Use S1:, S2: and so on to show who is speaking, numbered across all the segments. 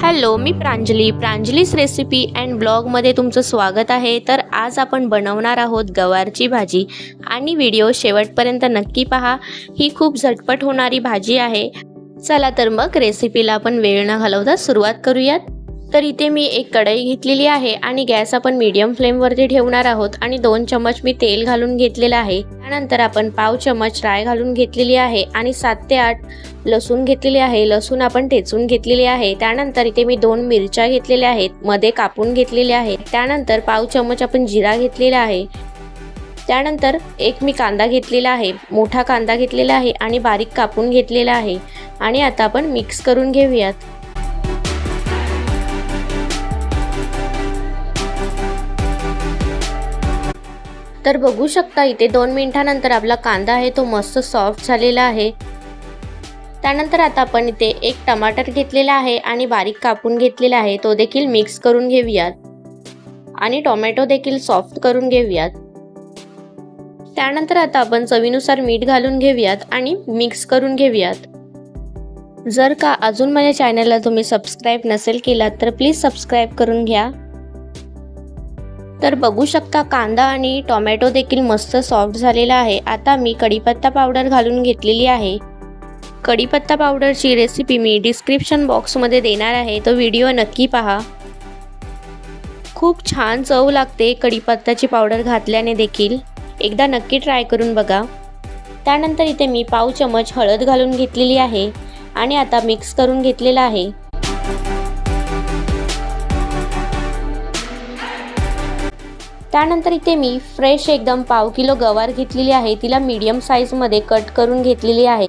S1: Hello मी Pranjali. प्रांजलीस recipe and ब्लॉगमध्ये तुमचं स्वागत आहे. तर आज आपण बनवणार आहोत गवारची भाजी. आणि व्हिडिओ शेवटपर्यंत नक्की पहा. ही खूप झटपट होणारी भाजी आहे. चला तर मग रेसिपीला आपण वेळ न घालवता सुरुवात करूयात. तर इथे मी एक कढई घेतलेली आहे आणि गॅस आपण मीडियम फ्लेमवरती ठेवणार आहोत आणि दोन चमच मी तेल घालून घेतलेलं आहे. त्यानंतर आपण पाव चमच राय घालून घेतलेली आहे आणि सात ते आठ लसूण घेतलेली आहे. लसूण आपण ठेचून घेतलेली आहे. त्यानंतर इथे मी दोन मिरच्या घेतलेल्या आहेत. मध्ये कापून घेतलेल्या आहेत. त्यानंतर पाव चमच आपण जिरा घेतलेला आहे. त्यानंतर एक मी कांदा घेतलेला आहे. मोठा कांदा घेतलेला आहे आणि बारीक कापून घेतलेला आहे. आणि आता आपण मिक्स करून घेऊयात. तर बघू शकता इथे दोन मिनिटानंतर आपला कांदा आहे तो मस्त सॉफ्ट झालेला आहे. त्यानंतर आता आपण इथे एक टमाटर घेतलेला आहे आणि बारीक कापून घेतलेला आहे तो देखील मिक्स करून घेऊयात. आणि टोमॅटो देखील सॉफ्ट करून घेऊयात. त्यानंतर आता आपण चवीनुसार मीठ घालून घेऊयात आणि मिक्स करून घेऊयात. जर का अजून माझ्या चॅनलला तुम्ही सबस्क्राईब नसेल केलात तर प्लीज सबस्क्राईब करून घ्या. तर बघू शकता कांदा आणि टोमॅटो देखील मस्त सॉफ्ट झालेला आहे. आता मी कढीपत्ता पावडर घालून घेतलेली आहे. कढीपत्ता पावडरची रेसिपी मी डिस्क्रिप्शन बॉक्समध्ये देणार आहे. तो व्हिडिओ नक्की पहा. खूप छान चव लागते कढीपत्ताची पावडर घातल्याने देखील. एकदा नक्की ट्राय करून बघा. त्यानंतर इथे मी पाव चमच हळद घालून घेतलेली आहे. आणि आता मिक्स करून घेतलेला आहे. त्यानंतर इथे मी फ्रेश एकदम पाव किलो गवार घेतलेली आहे. तिला मीडियम साईजमध्ये कट करून घेतलेली आहे.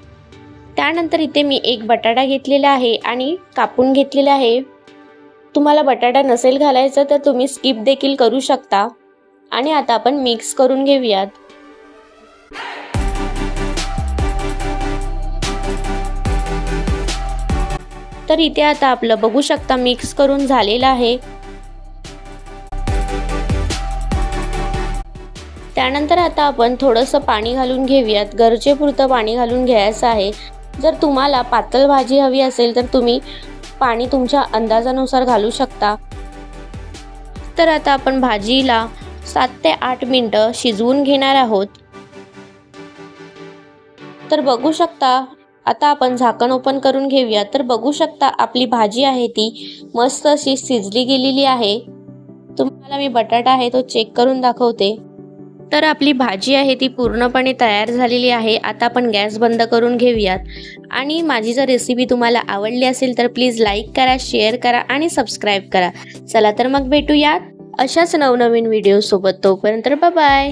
S1: त्यानंतर इथे मी एक बटाटा घेतलेला आहे आणि कापून घेतलेला आहे. तुम्हाला बटाटा नसेल घालायचा तर तुम्ही स्किप देखील करू शकता. आणि आता आपण मिक्स करून घेऊयात. तर इथे आता आपलं बघू शकता मिक्स करून झालेलं आहे. त्यानंतर आता आपण थोडंसं पाणी घालून घेऊयात. गरजेपुरतं पाणी घालून घ्यायचं आहे. जर तुम्हाला पातळ भाजी हवी असेल तर तुम्ही पाणी तुमच्या अंदाजानुसार घालू शकता. तर आता आपण भाजीला सात ते आठ मिनटं शिजवून घेणार आहोत. तर बघू शकता आता आपण झाकण ओपन करून घेऊया. तर बघू शकता आपली भाजी आहे ती मस्त अशी शिजली गेलेली आहे. तुम्हाला मी बटाटा आहे तो चेक करून दाखवते. तर आपली भाजी आहे ती पूर्णपणे तयार झालेली आहे. आता आपण गॅस बंद करून घेऊयात. आणि माझी जर रेसिपी तुम्हाला आवडली असेल तर प्लीज लाईक करा शेअर करा आणि सबस्क्राईब करा. चला तर मग भेटूयात अशाच नवनवीन व्हिडिओसोबत तोपर्यंत बाय